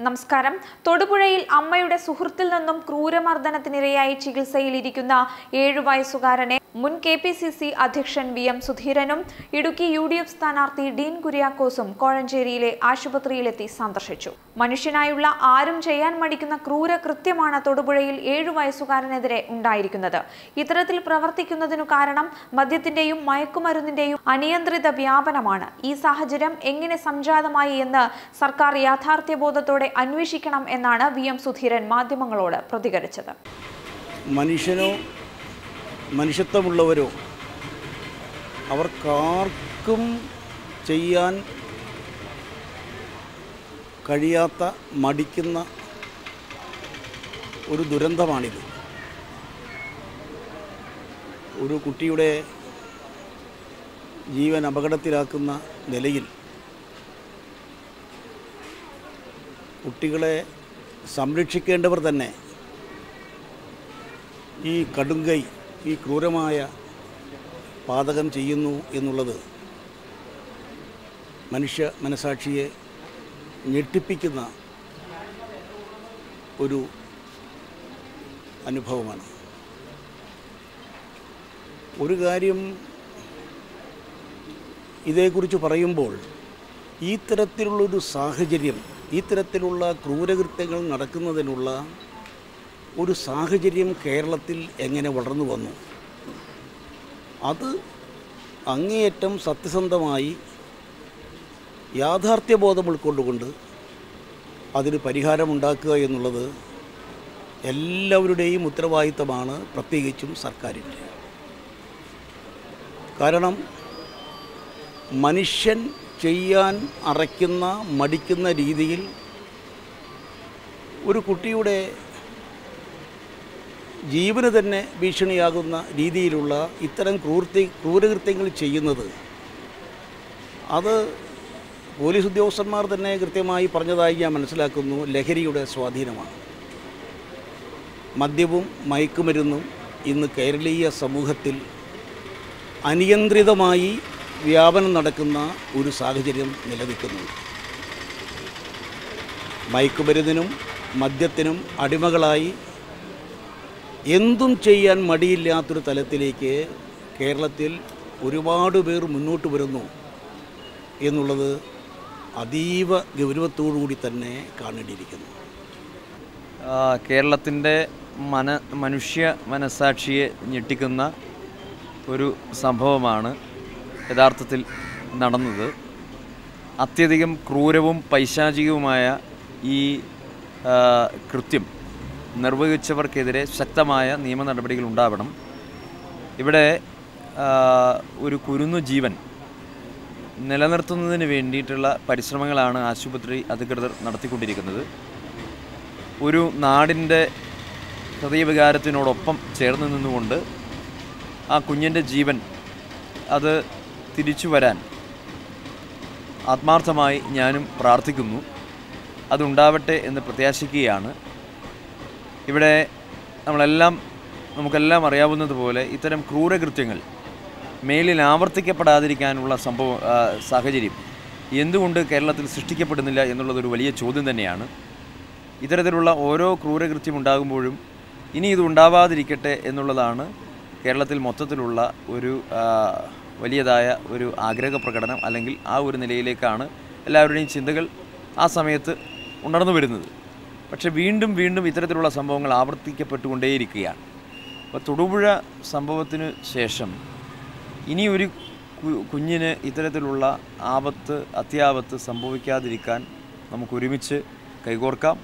നമസ്കാരം. തൊടുപുഴയിൽ അമ്മയുടെ സുഹൃത്തിൽ നിന്നും ക്രൂരമർദ്ദനത്തിനിരയായി ചികിത്സയിലിരിക്കുന്ന ഏഴു വയസ്സുകാരനെ മുൻ കെ പി സി സി അധ്യക്ഷൻ വി എം സുധീരനും ഇടുക്കി യു ഡി എഫ് സ്ഥാനാർത്ഥി ഡീൻ കുര്യാക്കോസും കോഴഞ്ചേരിയിലെ ആശുപത്രിയിലെത്തി സന്ദർശിച്ചു. മനുഷ്യനായുള്ള ആരും ചെയ്യാൻ മടിക്കുന്ന ക്രൂര കൃത്യമാണ് തൊടുപുഴയിൽ ഏഴു വയസ്സുകാരനെതിരെ ഉണ്ടായിരിക്കുന്നത്. ഇത്തരത്തിൽ പ്രവർത്തിക്കുന്നതിനു കാരണം മദ്യത്തിന്റെയും മയക്കുമരുന്നിന്റെയും അനിയന്ത്രിത വ്യാപനമാണ്. ഈ സാഹചര്യം എങ്ങനെ സംജാതമായി എന്ന് സർക്കാർ യാഥാർത്ഥ്യബോധത്തോടെ അന്വേഷിക്കണം എന്നാണ് വി എം സുധീരൻ മാധ്യമങ്ങളോട് പ്രതികരിച്ചത്. മനുഷ്യനോ മനുഷ്യത്വമുള്ളവരോ അവർക്കാർക്കും ചെയ്യാൻ കഴിയാത്ത മടിക്കുന്ന ഒരു ദുരന്തമാണിത്. ഒരു കുട്ടിയുടെ ജീവൻ അപകടത്തിലാക്കുന്ന നിലയിൽ കുട്ടികളെ സംരക്ഷിക്കേണ്ടവർ തന്നെ ഈ കടുങ്കൈ ഈ ക്രൂരമായ പാതകം ചെയ്യുന്നു എന്നുള്ളത് മനുഷ്യ മനസാക്ഷിയെ ഞെട്ടിപ്പിക്കുന്ന ഒരു അനുഭവമാണ്. ഒരു കാര്യം ഇതേക്കുറിച്ച് പറയുമ്പോൾ ഈ തരത്തിലുള്ളൊരു സാഹചര്യം ഈ തരത്തിലുള്ള ക്രൂരകൃത്യങ്ങൾ നടക്കുന്നതിനുള്ള ഒരു സാഹചര്യം കേരളത്തിൽ എങ്ങനെ വളർന്നു വന്നു? അത് അങ്ങേയറ്റം സത്യസന്ധമായി യാഥാർത്ഥ്യബോധം ഉൾക്കൊണ്ടുകൊണ്ട് അതിന് പരിഹാരമുണ്ടാക്കുക എന്നുള്ളത് എല്ലാവരുടെയും ഉത്തരവാദിത്തമാണ് പ്രത്യേകിച്ചും സർക്കാരിന്റെ. കാരണം മനുഷ്യൻ ചെയ്യാൻ അറയ്ക്കുന്ന മടിക്കുന്ന രീതിയിൽ ഒരു കുട്ടിയുടെ ജീവന് തന്നെ ഭീഷണിയാകുന്ന രീതിയിലുള്ള ഇത്തരം ക്രൂർത്തി ക്രൂരകൃത്യങ്ങൾ ചെയ്യുന്നത്. അത് പോലീസ് ഉദ്യോഗസ്ഥന്മാർ തന്നെ കൃത്യമായി പറഞ്ഞതായി ഞാൻ മനസ്സിലാക്കുന്നു. ലഹരിയുടെ സ്വാധീനമാണ്. മദ്യവും മയക്കുമരുന്നും ഇന്ന് കേരളീയ സമൂഹത്തിൽ അനിയന്ത്രിതമായി വ്യാപനം നടക്കുന്ന ഒരു സാഹചര്യം നിലനിൽക്കുന്നുണ്ട് മയക്കുമരുന്നിനും മദ്യത്തിനും അടിമകളായി എന്തും ചെയ്യാൻ മടിയില്ലാത്തൊരു തലത്തിലേക്ക് കേരളത്തിൽ ഒരുപാട് പേർ മുന്നോട്ട് വരുന്നു എന്നുള്ളത് അതീവ ഗൗരവത്തോടുകൂടി തന്നെ കാണേണ്ടിയിരിക്കുന്നു. കേരളത്തിന്റെ മന മനുഷ്യ മനസാക്ഷിയെ ഞെട്ടിക്കുന്ന ഒരു സംഭവമാണ് യഥാർത്ഥത്തിൽ നടന്നത്. അത്യധികം ക്രൂരവും പൈശാചികവുമായ ഈ കൃത്യം നിർവഹിച്ചവർക്കെതിരെ ശക്തമായ നിയമ നടപടികൾ ഉണ്ടാവണം. ഇവിടെ ഒരു കുരുന്നു ജീവൻ നിലനിർത്തുന്നതിന് വേണ്ടിയിട്ടുള്ള പരിശ്രമങ്ങളാണ് ആശുപത്രി അധികൃതർ നടത്തിക്കൊണ്ടിരിക്കുന്നത്. ഒരു നാടിന്റെ ഹൃദയവികാരത്തിനോടൊപ്പം ചേർന്ന് നിന്നുകൊണ്ട് ആ കുഞ്ഞിന്റെ ജീവൻ അത് തിരിച്ചു വരാൻ ആത്മാർത്ഥമായി ഞാനും പ്രാർത്ഥിക്കുന്നു. അതുണ്ടാവട്ടെ എന്ന് പ്രത്യാശിക്കുകയാണ്. ഇവിടെ നമ്മളെല്ലാം നമുക്കെല്ലാം അറിയാവുന്നതുപോലെ ഇത്തരം ക്രൂരകൃത്യങ്ങൾ മേലിൽ ആവർത്തിക്കപ്പെടാതിരിക്കാനുള്ള സംഭവ സാഹചര്യം എന്തുകൊണ്ട് കേരളത്തിൽ സൃഷ്ടിക്കപ്പെടുന്നില്ല എന്നുള്ളതൊരു വലിയ ചോദ്യം തന്നെയാണ്. ഇത്തരത്തിലുള്ള ഓരോ ക്രൂരകൃത്യം ഉണ്ടാകുമ്പോഴും ഇനി ഇത് ഉണ്ടാവാതിരിക്കട്ടെ എന്നുള്ളതാണ് കേരളത്തിൽ മൊത്തത്തിലുള്ള ഒരു വലിയതായ ഒരു ആഗ്രഹ പ്രകടനം അല്ലെങ്കിൽ ആ ഒരു നിലയിലേക്കാണ് എല്ലാവരുടെയും ചിന്തകൾ ആ സമയത്ത് ഉണർന്നു വരുന്നത്. പക്ഷേ വീണ്ടും വീണ്ടും ഇത്തരത്തിലുള്ള സംഭവങ്ങൾ ആവർത്തിക്കപ്പെട്ടുകൊണ്ടേയിരിക്കുകയാണ്. അപ്പോൾ തൊടുപുഴ സംഭവത്തിന് ശേഷം ഇനി ഒരു കുഞ്ഞിന് ഇത്തരത്തിലുള്ള ആപത്ത് അത്യാപത്ത് സംഭവിക്കാതിരിക്കാൻ നമുക്ക് ഒരുമിച്ച് കൈകോർക്കാം.